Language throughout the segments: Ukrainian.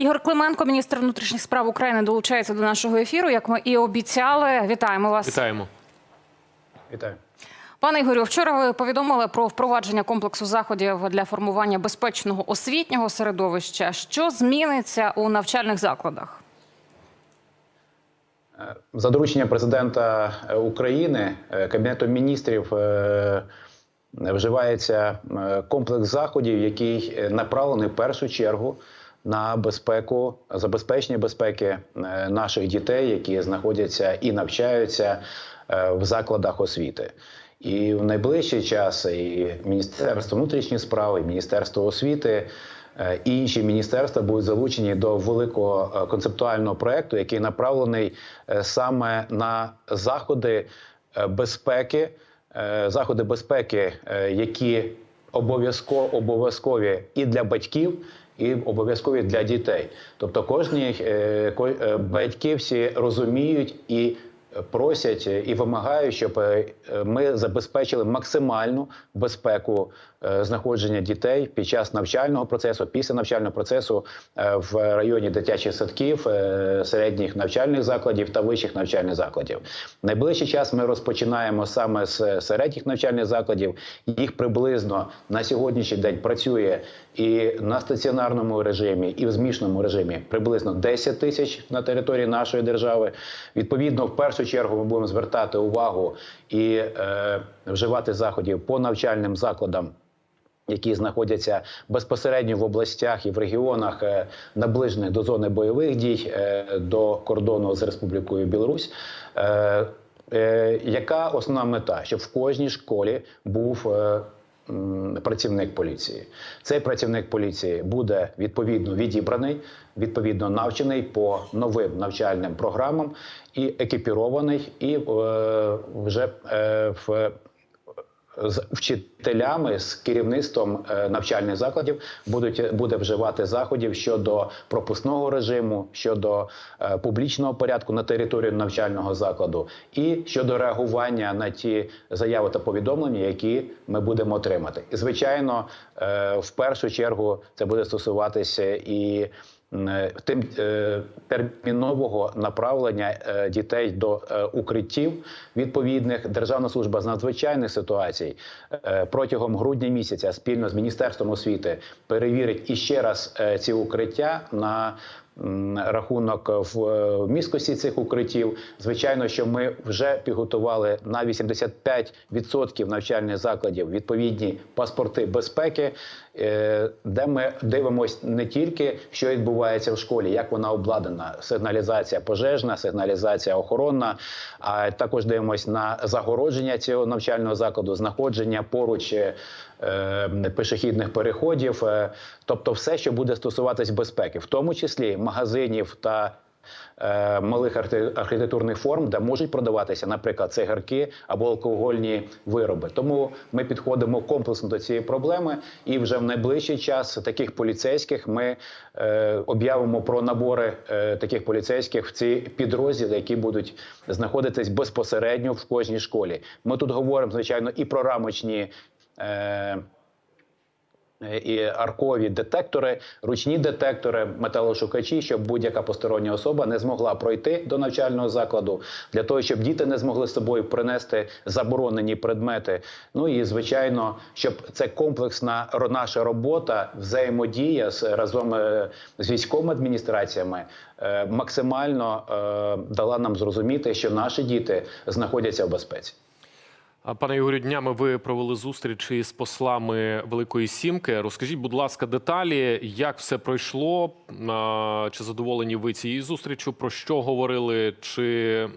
Ігор Клименко, міністр внутрішніх справ України, долучається до нашого ефіру. Як ми і обіцяли, вітаємо вас. Вітаємо. Вітаю. Пане Ігорю, вчора ви повідомили про впровадження комплексу заходів для формування безпечного освітнього середовища. Що зміниться у навчальних закладах? За дорученням президента е, України е, Кабінетом міністрів е, вживається комплекс заходів, який направлений в першу чергу на безпеку, забезпечення безпеки е, наших дітей, які знаходяться і навчаються е, в закладах освіти. І в найближчий час і Міністерство внутрішніх справ, і Міністерство освіти. е, І інші міністерства будуть залучені до великого концептуального проекту, який направлений саме на заходи безпеки, заходи безпеки, які обов'язково обов'язкові і для батьків, і обов'язкові для дітей. Тобто, кожні е, е, батьки всі розуміють і просять і вимагають, щоб е, ми забезпечили максимальну безпеку е, знаходження дітей під час навчального процесу, після навчального процесу е, в районі дитячих садків, середніх навчальних закладів та вищих навчальних закладів. Найближчий час ми розпочинаємо саме з середніх навчальних закладів. Їх приблизно на сьогоднішній день працює і на стаціонарному режимі, і в змішаному режимі приблизно 10 тисяч на території нашої держави. Відповідно, в першу чергу ми будемо звертати увагу і е, вживати заходів по навчальним закладам. Які знаходяться безпосередньо в областях і в регіонах, е, наближених до зони бойових дій, е, до кордону з Республікою Білорусь. Е, Яка основна мета? Щоб в кожній школі був працівник поліції. Цей працівник поліції буде відповідно відібраний, відповідно навчений по новим навчальним програмам і екіпірований, і е, вже е, в з вчителями з керівництвом е, навчальних закладів будуть буде вживати заходів щодо пропускного режиму, щодо е, публічного порядку на території навчального закладу, і щодо реагування на ті заяви та повідомлення, які ми будемо отримати. І звичайно, е, в першу чергу це буде стосуватися і тим е, термінового направлення е, дітей до е, укриттів відповідних Державна служба з надзвичайних ситуацій е, протягом грудня місяця спільно з міністерством освіти перевірить іще раз е, ці укриття на рахунок в е, міськості цих укриттів. Звичайно, що ми вже підготували на 85% навчальних закладів відповідні паспорти безпеки, е, де ми дивимося не тільки що відбувається в школі, як вона обладнана, сигналізація пожежна, сигналізація охоронна, а також дивимося на загородження цього навчального закладу, знаходження поруч. е, е, Пішохідних переходів, е, тобто все, що буде стосуватись безпеки, в тому числі магазинів та е, малих архі- архітектурних форм, де можуть продаватися, наприклад, цигарки або алкогольні вироби. Тому ми підходимо комплексно до цієї проблеми, і вже в найближчий час таких поліцейських ми е, об'явимо про набори е, таких поліцейських в ці підрозділи, які будуть знаходитись безпосередньо в кожній школі. Ми тут говоримо звичайно і про рамочні. Е, і аркові детектори, ручні детектори, металошукачі, щоб будь-яка постороння особа не змогла пройти до навчального закладу, для того, щоб діти не змогли з собою принести заборонені предмети. Ну і звичайно, щоб це комплексна наша робота, взаємодія з разом е, з військовими адміністраціями е, максимально е, дала нам зрозуміти, що наші діти знаходяться в безпеці. Пане Ігорю, днями ви провели зустріч із послами Великої Сімки. Розкажіть, будь ласка, деталі, як все пройшло? Чи задоволені ви цією зустрічю? Про що говорили? Чи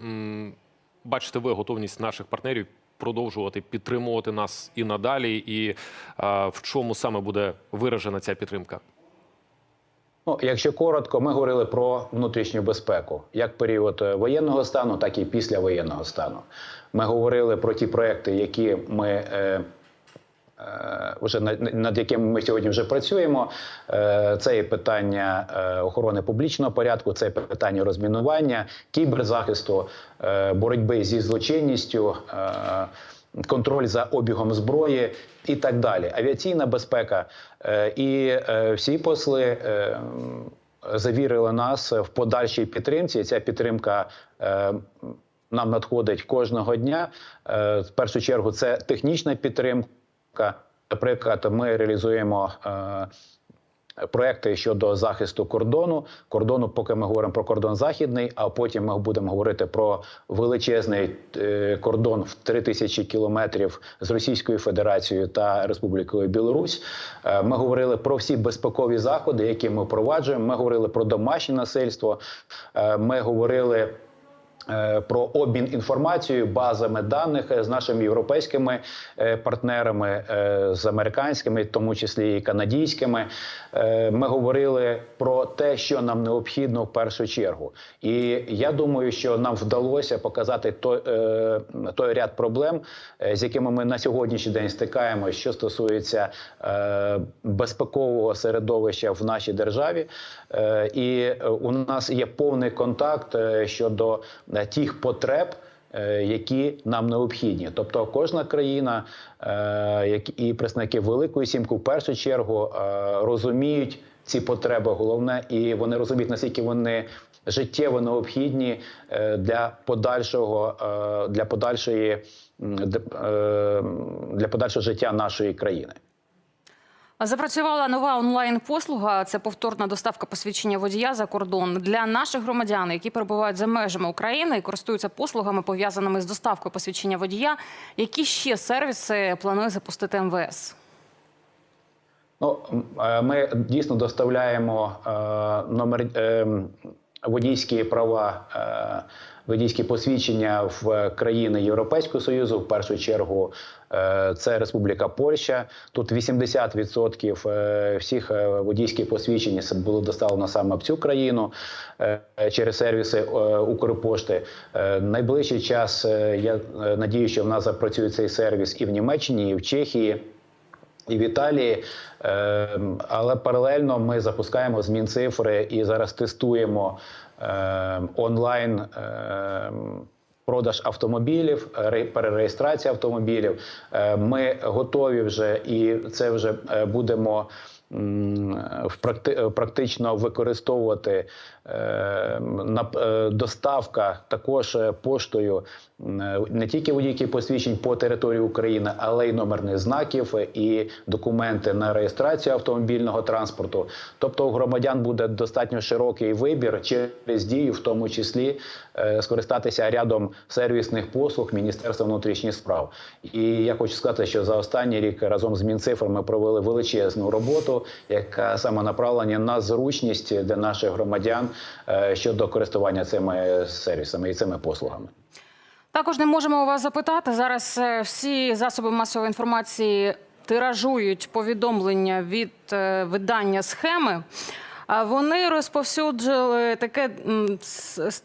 бачите ви готовність наших партнерів продовжувати підтримувати нас і надалі? І в чому саме буде виражена ця підтримка? Ну, якщо коротко, ми говорили про внутрішню безпеку, як період е, воєнного стану, так і після воєнного стану. Ми говорили про ті проекти, які ми е, е, вже над, над якими ми сьогодні вже працюємо. Е, це і питання е, охорони публічного порядку, це і питання розмінування, кіберзахисту, е, боротьби зі злочинністю. Е, контроль за обігом зброї і так далі. Авіаційна безпека. Е, І е, всі посли е, завірили нас в подальшій підтримці. Ця підтримка нам надходить кожного дня. В першу чергу це технічна підтримка. Наприклад, ми реалізуємо проекти щодо захисту кордону. Кордону, поки ми говоримо про кордон західний, а потім ми будемо говорити про величезний е, кордон в 3000 кілометрів з Російською Федерацією та Республікою Білорусь. Е, Ми говорили про всі безпекові заходи, які ми впроваджуємо. Ми говорили про домашнє насильство. Е, Ми говорили. Е, Про обмін інформацією, базами даних е, з нашими європейськими е, партнерами, з американськими, в тому числі і канадійськими. Ми говорили про те, що нам необхідно в першу чергу. І я думаю, що нам вдалося показати той, той ряд проблем, з якими ми на сьогоднішній день стикаємося, що стосується безпекового середовища в нашій державі. І у нас є повний контакт щодо тих потреб. е, Які нам необхідні, тобто кожна країна, е, як і представники Великої сімки, в першу чергу е, розуміють ці потреби, головне, і вони розуміють, наскільки вони життєво необхідні для подальшого для подальшої для подальшого життя нашої країни. Запрацювала нова онлайн-послуга. Це повторна доставка посвідчення водія за кордон для наших громадян, які перебувають за межами України і користуються послугами пов'язаними з доставкою посвідчення водія. Які ще сервіси планує запустити МВС? Ну, е, ми дійсно доставляємо е, номер е, водійські права, водійські посвідчення в країни Європейського Союзу. В першу чергу е, це Республіка Польща. Тут 80% е, всіх е, водійських посвідчень було доставлено саме в цю країну е, через сервіси е, Укрпошти. Е, Найближчий час е, я е, надію, що в нас запрацює цей сервіс і в Німеччині, і в Чехії і в Італії. Е, Але паралельно ми запускаємо змін цифри і зараз тестуємо е, онлайн. е, Продаж автомобілів, ре- перереєстрація автомобілів. Е, Ми готові вже і це вже е, будемо в практи- практично використовувати е, е, доставка також е, поштою е, не тільки водійських посвідчень по території України, але й номерних знаків е, і документи на реєстрацію автомобільного транспорту. Тобто у громадян буде достатньо широкий вибір через дію, в тому числі е, скористатися рядом сервісних послуг Міністерства внутрішніх справ. І я хочу сказати, що за останній рік разом з Мінцифр ми провели величезну роботу, яка саме направлена на зручність для наших громадян е, щодо користування цими сервісами і цими послугами. Також не можемо у вас запитати. Зараз е, всі засоби масової інформації тиражують повідомлення від е, видання схеми. Вони розповсюджили таке,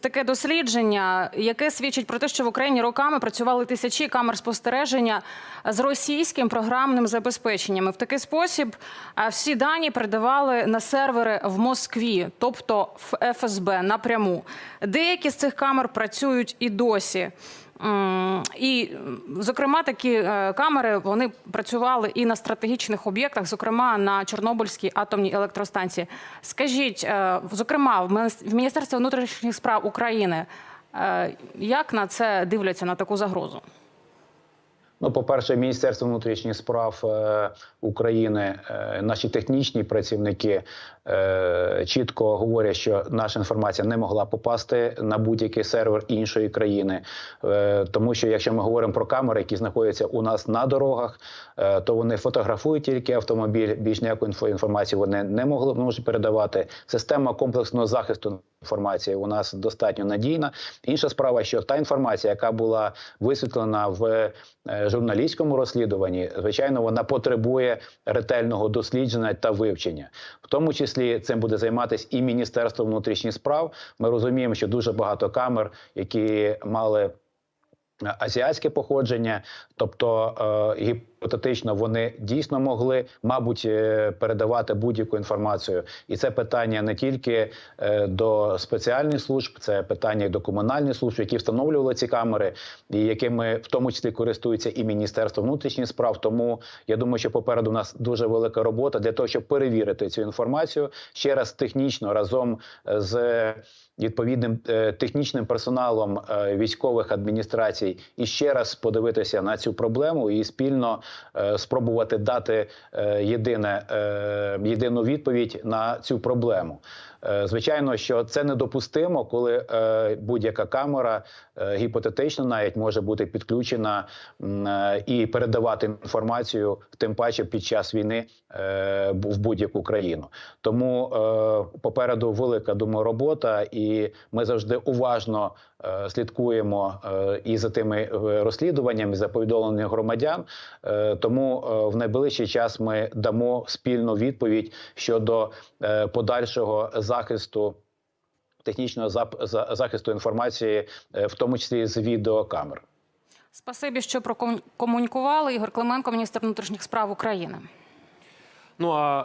таке дослідження, яке свідчить про те, що в Україні роками працювали тисячі камер спостереження з російським програмним забезпеченням. В такий спосіб всі дані передавали на сервери в Москві, тобто в ФСБ напряму. Деякі з цих камер працюють і досі. І, зокрема, такі е, камери вони працювали і на стратегічних об'єктах, зокрема на Чорнобильській атомній електростанції. Скажіть, е, зокрема, в Мініс- Міністерстві внутрішніх справ України е, як на це дивляться на таку загрозу? Ну, по-перше, Міністерство внутрішніх справ е, України, е, наші технічні працівники е, чітко говорять, що наша інформація не могла попасти на будь-який сервер іншої країни. Е, тому що якщо ми говоримо про камери, які знаходяться у нас на дорогах, е, то вони фотографують тільки автомобіль. Більш ніяку інфо- інформацію вони не могли можуть передавати. Система комплексного захисту інформації у нас достатньо надійна. Інша справа, що та інформація, яка була висвітлена в е, журналістському розслідуванні, звичайно, вона потребує ретельного дослідження та вивчення. В тому числі цим буде займатися і Міністерство внутрішніх справ. Ми розуміємо, що дуже багато камер, які мали азіатське походження, тобто е, гі- гіпотетично вони дійсно могли, мабуть, е, передавати будь-яку інформацію. І це питання не тільки е, до спеціальних служб, це питання до комунальних служб, які встановлювали ці камери, і якими в тому числі користується і Міністерство внутрішніх справ. Тому я думаю, що попереду у нас дуже велика робота для того, щоб перевірити цю інформацію ще раз технічно разом е, з відповідним технічним персоналом військових адміністрацій і ще раз подивитися на цю проблему і спільно спробувати дати е, єдине е, єдину відповідь на цю проблему. Е, Звичайно, що це недопустимо, коли е, будь-яка камера е, гіпотетично навіть може бути підключена і передавати інформацію, тим паче під час війни в будь-яку країну. Тому попереду велика думаю, робота, і ми завжди уважно слідкуємо і за тими розслідуваннями, за повідомленням громадян. Тому в найближчий час ми дамо спільну відповідь щодо подальшого захисту. Технічного захисту інформації, е, в тому числі з відеокамер. Спасибі, що прокомунікували. Ігор Клименко, міністр внутрішніх справ України. Ну а